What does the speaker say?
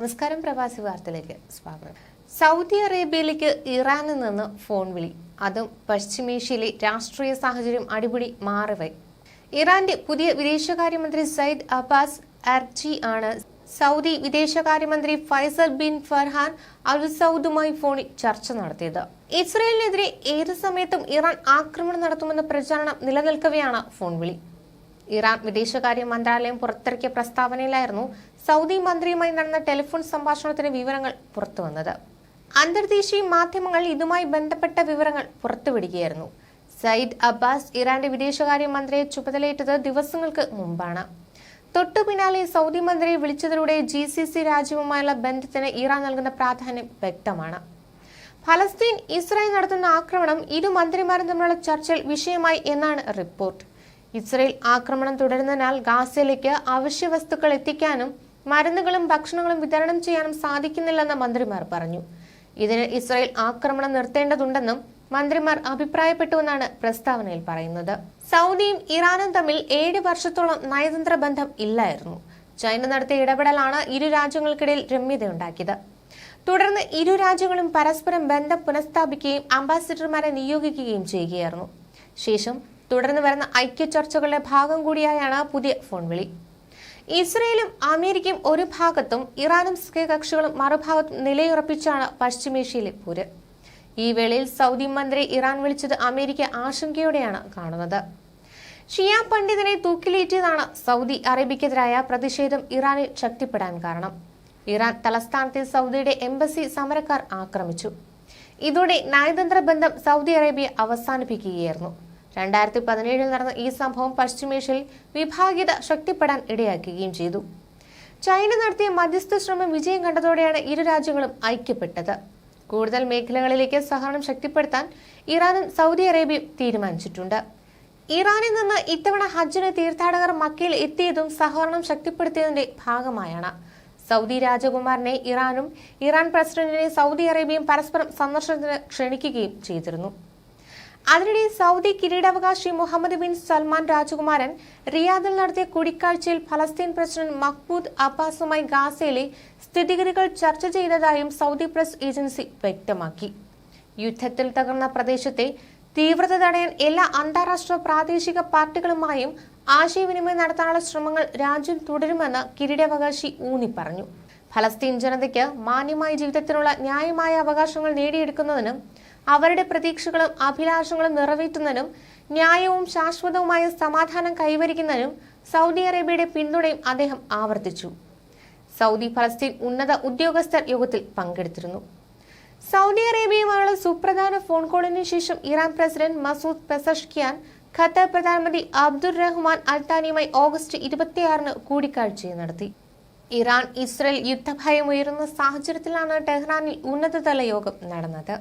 നമസ്കാരം പ്രവാസി വാർത്തയിലേക്ക് സ്വാഗതം. സൗദി അറേബ്യയിലേക്ക് ഇറാനിൽ നിന്ന് ഫോൺ വിളി. അതും പശ്ചിമേഷ്യയിലെ രാഷ്ട്രീയ സാഹചര്യം അടിപിടി മാറിവൈ. ഇറാന്റെ പുതിയ വിദേശകാര്യമന്ത്രി സയ്യിദ് അബ്ബാസ് അർജി ആണ് സൗദി വിദേശകാര്യമന്ത്രി ഫൈസൽ ബിൻ ഫർഹാൻ അൽ സൗദുമായി ഫോണിൽ ചർച്ച നടത്തിയത്. ഇസ്രയേലിനെതിരെ ഏത് സമയത്തും ഇറാൻ ആക്രമണം നടത്തുമെന്ന പ്രചാരണം നിലനിൽക്കവെയാണ് ഫോൺ വിളി. ഇറാൻ വിദേശകാര്യ മന്ത്രാലയം പുറത്തിറക്കിയ പ്രസ്താവനയിലായിരുന്നു സൗദി മന്ത്രിയുമായി നടന്ന ടെലിഫോൺ സംഭാഷണത്തിന്റെ വിവരങ്ങൾ പുറത്തുവന്നത് അന്തർദേശീയ മാധ്യമങ്ങൾ ഇതുമായി ബന്ധപ്പെട്ട വിവരങ്ങൾ പുറത്തുവിടുകയായിരുന്നു. സയ്യിദ് അബ്ബാസ് ഇറാന്റെ വിദേശകാര്യ മന്ത്രിയെ ചുമതലയേറ്റത് ദിവസങ്ങൾക്ക് മുമ്പാണ്. തൊട്ടു പിന്നാലെ സൗദി മന്ത്രിയെ വിളിച്ചതിലൂടെ ജി സി സി രാജ്യവുമായുള്ള ബന്ധത്തിന് ഇറാൻ നൽകുന്ന പ്രാധാന്യം വ്യക്തമാണ്. ഫലസ്തീൻ ഇസ്രായേൽ നടത്തുന്ന ആക്രമണം ഇരു മന്ത്രിമാരും തമ്മിലുള്ള ചർച്ചയിൽ വിഷയമായി എന്നാണ് റിപ്പോർട്ട്. ഇസ്രായേൽ ആക്രമണം തുടരുന്നതിനാൽ ഗാസയിലേക്ക് അവശ്യ വസ്തുക്കൾ എത്തിക്കാനും മരുന്നുകളും ഭക്ഷണങ്ങളും വിതരണം ചെയ്യാനും സാധിക്കുന്നില്ലെന്ന് മന്ത്രിമാർ പറഞ്ഞു. ഇതിന് ഇസ്രയേൽ ആക്രമണം നിർത്തേണ്ടതുണ്ടെന്നും മന്ത്രിമാർ അഭിപ്രായപ്പെട്ടുവെന്നാണ് പ്രസ്താവനയിൽ പറയുന്നത്. സൗദിയും ഇറാനും തമ്മിൽ ഏഴ് വർഷത്തോളം നയതന്ത്ര ബന്ധം ഇല്ലായിരുന്നു. ചൈന നടത്തിയ ഇടപെടലാണ് ഇരു രാജ്യങ്ങൾക്കിടയിൽ രമ്യതയുണ്ടാക്കിയത്. തുടർന്ന് ഇരു രാജ്യങ്ങളും പരസ്പരം ബന്ധം പുനഃസ്ഥാപിക്കുകയും അംബാസിഡർമാരെ നിയോഗിക്കുകയും ചെയ്യുകയായിരുന്നു. ശേഷം തുടർന്ന് വരുന്ന ഐക്യ ചർച്ചകളുടെ ഭാഗം കൂടിയായാണ് പുതിയ ഫോൺ വിളി. ഇസ്രയേലും അമേരിക്കയും ഒരു ഭാഗത്തും ഇറാനും സഖ്യകക്ഷികളും മറുഭാഗത്തും നിലയുറപ്പിച്ചാണ് പശ്ചിമേഷ്യയിലെ പോര്. ഈ വേളയിൽ സൗദി മന്ത്രി ഇറാൻ വിളിച്ചത് അമേരിക്ക ആശങ്കയോടെയാണ് കാണുന്നത്. ഷിയ പണ്ഡിതനെ തൂക്കിലേറ്റിയതാണ് സൗദി അറേബ്യക്കെതിരായ പ്രതിഷേധം ഇറാനിൽ ശക്തിപ്പെടാൻ കാരണം. ഇറാൻ തലസ്ഥാനത്തെ സൗദിയുടെ എംബസി സമരക്കാർ ആക്രമിച്ചു. ഇതോടെ നയതന്ത്ര ബന്ധം സൗദി അറേബ്യ അവസാനിപ്പിക്കുകയായിരുന്നു. രണ്ടായിരത്തി പതിനേഴിൽ നടന്ന ഈ സംഭവം പശ്ചിമേഷ്യയിൽ വിഭാഗീയത ശക്തിപ്പെടാൻ ഇടയാക്കുകയും ചെയ്തു. ചൈന നടത്തിയ മധ്യസ്ഥ ശ്രമം വിജയം കണ്ടതോടെയാണ് ഇരു രാജ്യങ്ങളും ഐക്യപ്പെട്ടത്. കൂടുതൽ മേഖലകളിലേക്ക് സഹകരണം ശക്തിപ്പെടുത്താൻ ഇറാനും സൗദി അറേബ്യയും തീരുമാനിച്ചിട്ടുണ്ട്. ഇറാനിൽ നിന്ന് ഇത്തവണ ഹജ്ജിന് തീർത്ഥാടകർ മക്കയിൽ എത്തിയതും സഹകരണം ശക്തിപ്പെടുത്തിയതിന്റെ ഭാഗമായാണ്. സൗദി രാജകുമാരനെ ഇറാനും ഇറാൻ പ്രസിഡന്റിനെ സൗദി അറേബ്യയും പരസ്പരം സന്ദർശനത്തിന് ക്ഷണിക്കുകയും ചെയ്തിരുന്നു. അതിനിടെ സൗദി കിരീടാവകാശി മുഹമ്മദ് ബിൻ സൽമാൻ രാജകുമാരൻ റിയാദിൽ നടത്തിയ കൂടിക്കാഴ്ചയിൽ ഫലസ്തീൻ പ്രസിഡന്റ് മഹ്മൂദ് അബ്ബാസുമായി ഗാസയിലെ സ്ഥിതിഗതികൾ ചർച്ച ചെയ്തതായും സൗദി പ്രസ് ഏജൻസി വ്യക്തമാക്കി. യുദ്ധത്തിൽ തകർന്ന പ്രദേശത്തെ തീവ്രത തടയാൻ എല്ലാ അന്താരാഷ്ട്ര പ്രാദേശിക പാർട്ടികളുമായും ആശയവിനിമയം നടത്താനുള്ള ശ്രമങ്ങൾ രാജ്യം തുടരുമെന്ന് കിരീടാവകാശി ഊന്നി പറഞ്ഞു. ഫലസ്തീൻ ജനതയ്ക്ക് മാന്യമായ ജീവിതത്തിനുള്ള ന്യായമായ അവകാശങ്ങൾ നേടിയെടുക്കുന്നതിനും അവരുടെ പ്രതീക്ഷകളും അഭിലാഷങ്ങളും നിറവേറ്റുന്നതിനും ന്യായവും ശാശ്വതവുമായ സമാധാനം കൈവരിക്കുന്നതിനും സൗദി അറേബ്യയുടെ പിന്തുണയും അദ്ദേഹം ആവർത്തിച്ചു. സൗദി ഫലസ്തീൻ ഉന്നത ഉദ്യോഗസ്ഥർ യോഗത്തിൽ പങ്കെടുത്തിരുന്നു. സൗദി അറേബ്യയുമായുള്ള സുപ്രധാന ഫോൺ കോളിന് ശേഷം Iran president Masoud Pezeshkian Qatar പ്രധാനമന്ത്രി അബ്ദുർ റഹ്മാൻ അൽത്താനിയുമായി ഓഗസ്റ്റ് ഇരുപത്തിയാറിന് കൂടിക്കാഴ്ച നടത്തി. ഇറാൻ ഇസ്രയേൽ യുദ്ധഭയം ഉയരുന്ന സാഹചര്യത്തിലാണ് ടെഹ്റാനിൽ ഉന്നതതല യോഗം നടന്നത്.